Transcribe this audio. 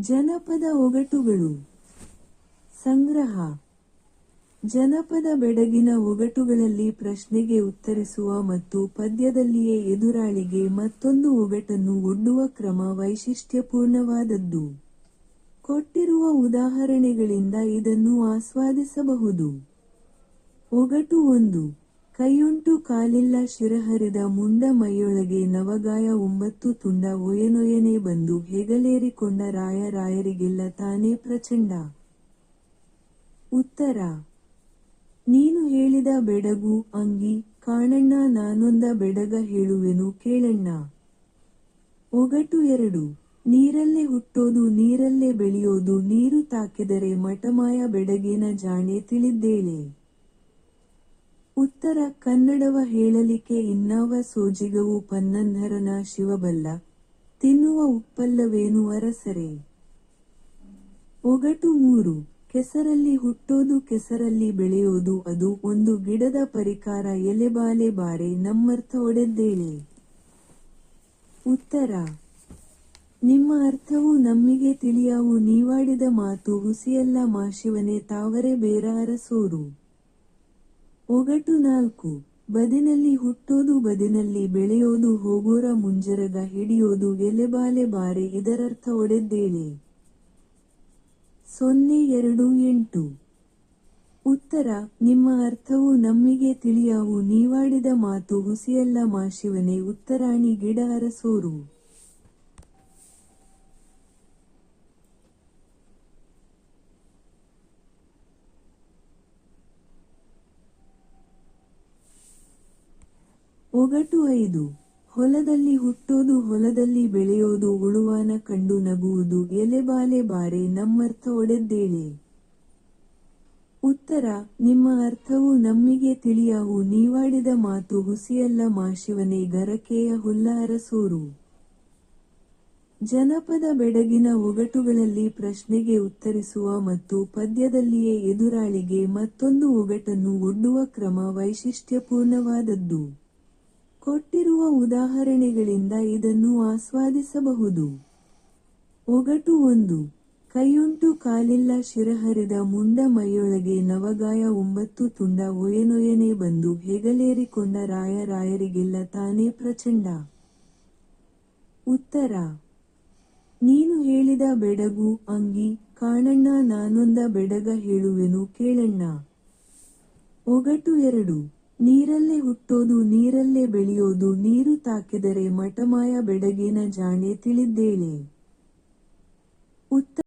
ಜನಪದ ಒಗಟುಗಳು. ಸಂಗ್ರಹ. ಜನಪದ ಬೆಡಗಿನ ಒಗಟುಗಳಲ್ಲಿ ಪ್ರಶ್ನೆಗೆ ಉತ್ತರಿಸುವ ಮತ್ತು ಪದ್ಯದಲ್ಲಿಯೇ ಎದುರಾಳಿಗೆ ಮತ್ತೊಂದು ಒಗಟನ್ನು ಒಡ್ಡುವ ಕ್ರಮ ವೈಶಿಷ್ಟ್ಯಪೂರ್ಣವಾದದ್ದು. ಕೊಟ್ಟಿರುವ ಉದಾಹರಣೆಗಳಿಂದ ಇದನ್ನು ಆಸ್ವಾದಿಸಬಹುದು. ಒಗಟು ಒಂದು. ಕೈಯುಂಟು ಕಾಲಿಲ್ಲ ಶಿರಹರಿದ ಮುಂಡ ಮೈಯೊಳಗೆ ನವಗಾಯ ಒಂಬತ್ತು ತುಂಡ ಒಯನೊಯನೆ ಬಂದು ಹೆಗಲೇರಿಕೊಂಡ ರಾಯ ರಾಯರಿಗೆಲ್ಲ ತಾನೇ ಪ್ರಚಂಡ. ಉತ್ತರ, ನೀನು ಹೇಳಿದ ಬೆಡಗು ಅಂಗಿ, ಕಾಣಣ್ಣ ನಾನೊಂದ ಬೆಡಗ ಹೇಳುವೆನು ಕೇಳಣ್ಣ. ಒಗಟು ಎರಡು, ನೀರಲ್ಲೇ ಹುಟ್ಟೋದು ನೀರಲ್ಲೇ ಬೆಳೆಯೋದು ನೀರು ತಾಕಿದರೆ ಮಠಮಾಯ ಬೆಡಗಿನ ಜಾಣೆ ತಿಳಿದ್ದೇಳೆ. ಉತ್ತರ ಕನ್ನಡವ ಹೇಳಲಿಕ್ಕೆ ಇನ್ನಾವ ಸೋಜಿಗವು ಪನ್ನಂಧರನ ಶಿವಬಲ್ಲ. ತಿನ್ನುವ ಉಪ್ಪಲ್ಲವೇನು ಅರಸರೆ? ಒಗಟು ಮೂರು. ಕೆಸರಲ್ಲಿ ಹುಟ್ಟೋದು ಕೆಸರಲ್ಲಿ ಬೆಳೆಯೋದು ಅದು ಒಂದು ಗಿಡದ ಪರಿಕಾರ ಎಲೆಬಾಲೆ ಬಾರೆ ನಮ್ಮರ್ಥ ಒಡೆದ್ದೇಳೆ. ಉತ್ತರ. ನಿಮ್ಮ ಅರ್ಥವು ನಮ್ಮಿಗೆ ತಿಳಿಯಾವು ನೀವಾಡಿದ ಮಾತು ಹುಸಿಯಲ್ಲ ಮಾಶಿವನೇ ತಾವರೆ ಬೇರಾರ ಅರಸೋರು ಒಗಟು ನಾಲ್ಕು, ಬದಿನಲ್ಲಿ ಹುಟ್ಟೋದು, ಬದಿನಲ್ಲಿ ಬೆಳೆಯೋದು, ಹೋಗೋರ ಮುಂಜರಗ ಹಿಡಿಯೋದು ಎಲೆಬಾಲೆ ಬಾರೆ, ಇದರರ್ಥ ಒಡೆದ್ದೇನೆ. ಸೊನ್ನೆ ಎರಡು ಎಂಟು. ಉತ್ತರ, ನಿಮ್ಮ ಅರ್ಥವು ನಮ್ಮಿಗೆ ತಿಳಿಯಾವು, ನೀವಾಡಿದ ಮಾತು ಹುಸಿಯಲ್ಲ ಮಾಶಿವನೆ, ಉತ್ತರಾಣಿ ಗಿಡ ಅರಸೋರು ಒಗಟು ಐದು, ಹೊಲದಲ್ಲಿ ಹುಟ್ಟೋದು, ಹೊಲದಲ್ಲಿ ಬೆಳೆಯೋದು ಉಳುವಾನ ಕಂಡು ನಗುವುದು, ಎಲೆಬಾಲೆ ಬಾರೆ ನಮ್ಮರ್ಥ ಒಡೆದ್ದೇಳೆ. ಉತ್ತರ, ನಿಮ್ಮ ಅರ್ಥವು ನಮ್ಮಿಗೆ ತಿಳಿಯಾವು, ನೀವಾಡಿದ ಮಾತು ಹುಸಿಯಲ್ಲ ಮಾಶಿವನೇ, ಗರಕೆಯ ಹುಲ್ಲ ಅರಸೋರು ಜನಪದ ಬೆಡಗಿನ ಒಗಟುಗಳಲ್ಲಿ ಪ್ರಶ್ನೆಗೆ ಉತ್ತರಿಸುವ ಮತ್ತು ಪದ್ಯದಲ್ಲಿಯೇ ಎದುರಾಳಿಗೆ ಮತ್ತೊಂದು ಒಗಟನ್ನು ಒಡ್ಡುವ ಕ್ರಮ ವೈಶಿಷ್ಟ್ಯಪೂರ್ಣವಾದದ್ದು. ಕೊಟ್ಟಿರುವ ಉದಾಹರಣೆಗಳಿಂದ ಇದನ್ನು ಆಸ್ವಾದಿಸಬಹುದು. ಒಗಟು ಒಂದು. ಕೈಯುಂಟು ಕಾಲಿಲ್ಲ ಶಿರಹರಿದ ಮುಂಡ ಮೈಯೊಳಗೆ ನವಗಾಯ ಒಂಬತ್ತು ತುಂಡ ಒಯನೊಯನೆ ಬಂದು ಹೆಗಲೇರಿಕೊಂಡ ರಾಯ ರಾಯರಿಗೆಲ್ಲ ತಾನೇ ಪ್ರಚಂಡ. ಉತ್ತರ. ನೀನು ಹೇಳಿದ ಬೆಡಗು, ಅಂಗಿ, ಕಾಣಣ್ಣ, ನಾನೊಂದ ಬೆಡಗ ಹೇಳುವೆನು ಕೇಳಣ್ಣ. ಒಗಟು ಎರಡು. ನೀರಲ್ಲೇ ಹುಟ್ಟೋದು ನೀರಲ್ಲೇ ಬೆಳೆಯೋದು ನೀರು ತಾಕಿದರೆ ಮಠಮಾಯ ಬೆಡಗಿನ ಜಾಣೆ ತಿಳಿದ್ದೇಳೆ. ಉತ್ತ